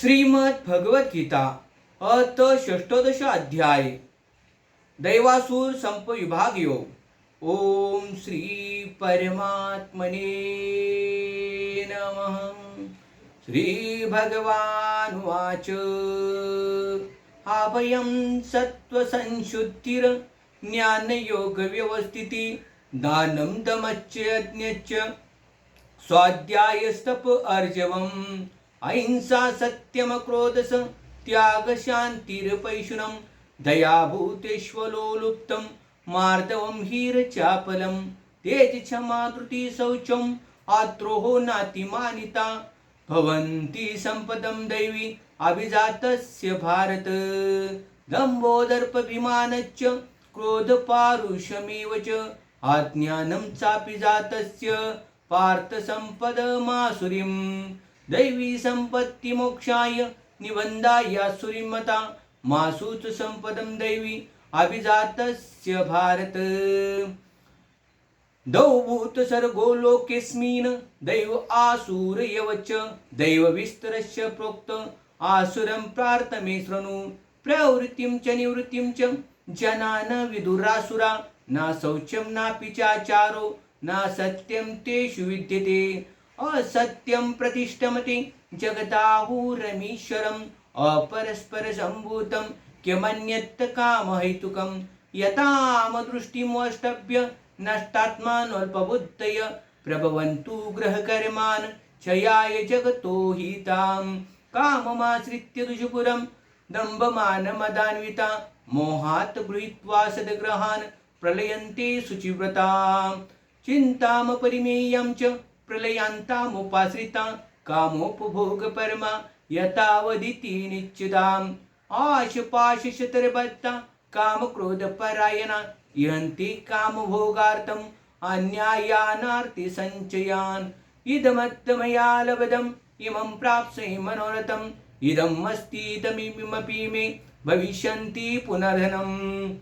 श्रीमद भगवद्गीता अत षष्टोदश अध्याय। दैवासूर संप विभाग योग ओम श्री परमात्मने नमः। श्री भगवान वाच अभयं सत्त्वसंशुद्धिर ज्ञानयोगव्यवस्थिति दानं दमच्च यज्ञच्च स्वाध्यायस्तप अर्जवम्। अहिंसा सत्यमक्रोधस त्यागशान्तिर्पैशुनं दयाभूतेष्वलोलुप्तं मार्दवं हीरचापलं तेजक्षमा धृति शौचम् आद्रोहो नातिमानिता भवन्ति सम्पदं दैवी अभिजातस्य भारत। दम्भोदर्पभिमानश्च क्रोधपारुषमेव च आज्ञानं चापि जातस्य पार्थसम्पदमासुरीं दैवी सम्पत्तिमोक्षाय निबन्धायासुरीं सुरीमता। मासूच संपदम दैवी अभिजातस्य भारत। दौभूत सर्गो लोकेस्मिन दैव आसुरयव च दैवविस्तरस्य प्रोक्त। आसुरं प्रार्थमे शृणु प्रवृत्तिं च निवृत्तिं च जना न विदुरासुरा। न शौचं नापि चाचारो न सत्यं तेषु विद्यते। असत्यं प्रतिष्ठमते जगदाहुरमीश्वरम् अपरस्परसम्भूतं किमन्यत् कामहैतुकं यतामदृष्टिमोष्टभ्य नष्टात्मानोऽल्पबुद्धय प्रभवन्तु ग्रहकर्मान् क्षयाय जगतो हितां काममाश्रित्य दुष्पुरं दम्भमानमदान्विता मोहात् गृहीत्वा सद्ग्रहान् प्रलयन्ते शुचिव्रता चिन्तामपरिमेयं च प्रलयान्तामुपाश्रिता कामोपभोगपरमा यतावदिति निश्चिताम् आशपाशशतरबद्धा कामक्रोधपरायणा यन्ति कामभोगार्थम् अन्यायानार्ति सञ्चयान्। इदमत्तमया लब्धम् इमं प्राप्स्ये मनोरथम्। इदम् अस्तीदमिमपि मे भविष्यन्ति पुनर्धनम्।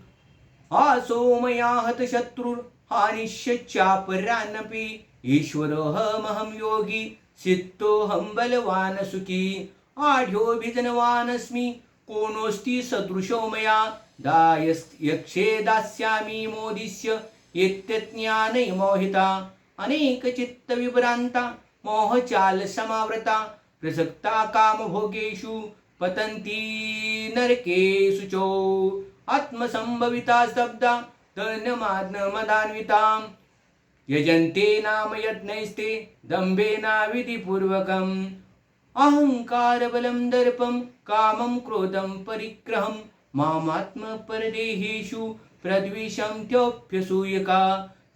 आसो मया हतशत्रुर्हानिश्यच्चापरान्नपि ईश्वरोऽहमहं योगी सिद्धोऽहं बलवान् सुखी आढ्योऽभिजनवानस्मि कोनोऽस्ति सदृशो मया। दायस् यक्षे दास्यामि मोदिष्य इत्यज्ञानै मोहिता। अनेकचित्तविभ्रान्ता मोहचालसमावृता प्रसक्ता कामभोगेषु पतन्ती नरकेषु चो। आत्मसम्भविता स्तब्धा धनमात्मदान्विताम् यजन्ते नाम यज्ञैस्ते दम्भेनाविधिपूर्वकम् अहङ्कारबलं दर्पं कामं क्रोधं परिग्रहं। मामात्मपरदेहेषु प्रद्विषन्त्योऽप्यसूयका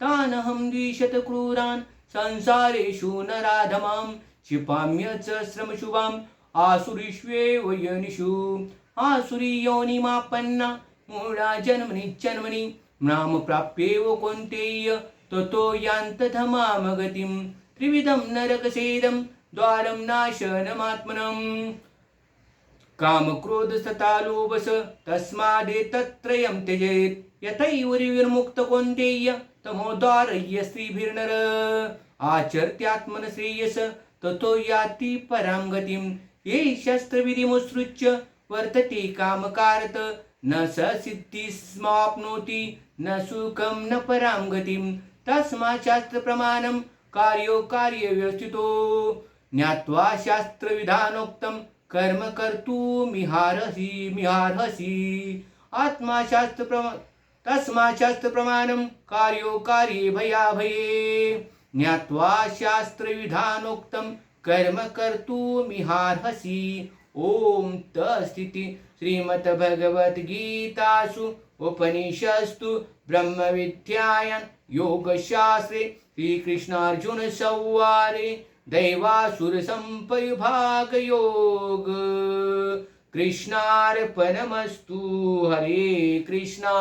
तानहं द्विशतक्रूरान् संसारेषु नराधमां। क्षिपाम्य च श्रमशुभाम् आसुरीष्वेव योनिषु आसुरीयोनिमापन्ना मूढा जन्मनि जन्मनि। नाम प्राप्येव कौन्तेय ततो यान्तधमामगतिं त्रिविधं नरकसेदं द्वारं नाशनमात्मनम्। कामक्रोधसतालोभस तस्मादेतत्त्रयं त्यजेत्। यथैवरिविर्मुक्तकोन्तेय्य तमोद्वारय्य स्त्रीभिर्नर। आचर्त्यात्मन श्रेयस ततो याति परां गतिं ये शस्त्रविधिमुत्सृज्य वर्तते कामकारत। न स सिद्धिस्माप्नोति न सुखं न परां गतिं तस्मात् शास्त्रप्रमाणं कार्यो कार्यव्यवस्थितो। ज्ञात्वा शास्त्रविधानोक्तं कर्म कर्तुमिहारसि मिहार्हसि। आत्मा शास्त्रप्रमा तस्मात् शास्त्रप्रमाणं कार्यो कार्ये भयाभये। ज्ञात्वा शास्त्रविधानोक्तं कर्म कर्तुमिहार्हसि ॐ तस्थिति श्रीमद्भगवद्गीतासु उपनिषस्तु ब्रह्मविद्यायां योगशास्त्रे श्रीकृष्णार्जुनसंवारे दैवासुरसम्पविभागयोग कृष्णार्पणमस्तु। हरे कृष्णा।